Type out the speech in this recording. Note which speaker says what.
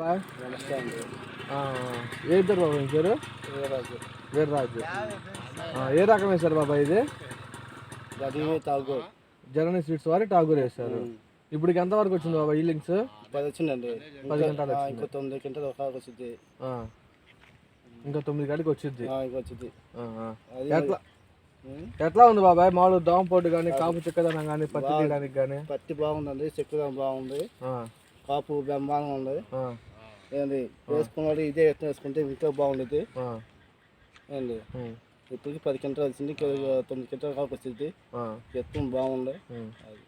Speaker 1: Bye. ఏ ఇద్దరు బాబా? మీ పేరు?
Speaker 2: వీరరాజు.
Speaker 1: ఏ రకం వేశారు బాబా ఇది?
Speaker 2: తాగు
Speaker 1: జనని స్వీట్స్ వారి టాగూర్ వేశారు. ఇప్పటికి ఎంత వరకు వచ్చింది బాబా ఈలింగ్స్
Speaker 2: పది వచ్చిందండి
Speaker 1: పది గంటలు.
Speaker 2: ఇంకో తొమ్మిది గంటలు ఒక వచ్చింది.
Speaker 1: ఇంకా తొమ్మిది కాడికి వచ్చింది
Speaker 2: వచ్చింది
Speaker 1: ఎట్లా. ఎట్లా ఉంది బాబాయ్ మామూలు దోమపోటు కానీ కాపు చిక్కదనం కానీ పత్తి తీయడానికి కానీ
Speaker 2: పత్తి బాగుందండి చెక్కుదాం బాగుంది. కాపు బ్రహ్మాండంగా ఉంది. ఏంది? వేసుకున్నాడు ఇదే ఎత్తున వేసుకుంటే ఇంకా బాగుండేది. ఏంది? ఇప్పటికి పది గంటలు వచ్చింది తొమ్మిది గంటల కాపు వచ్చింది ఎత్తు అది.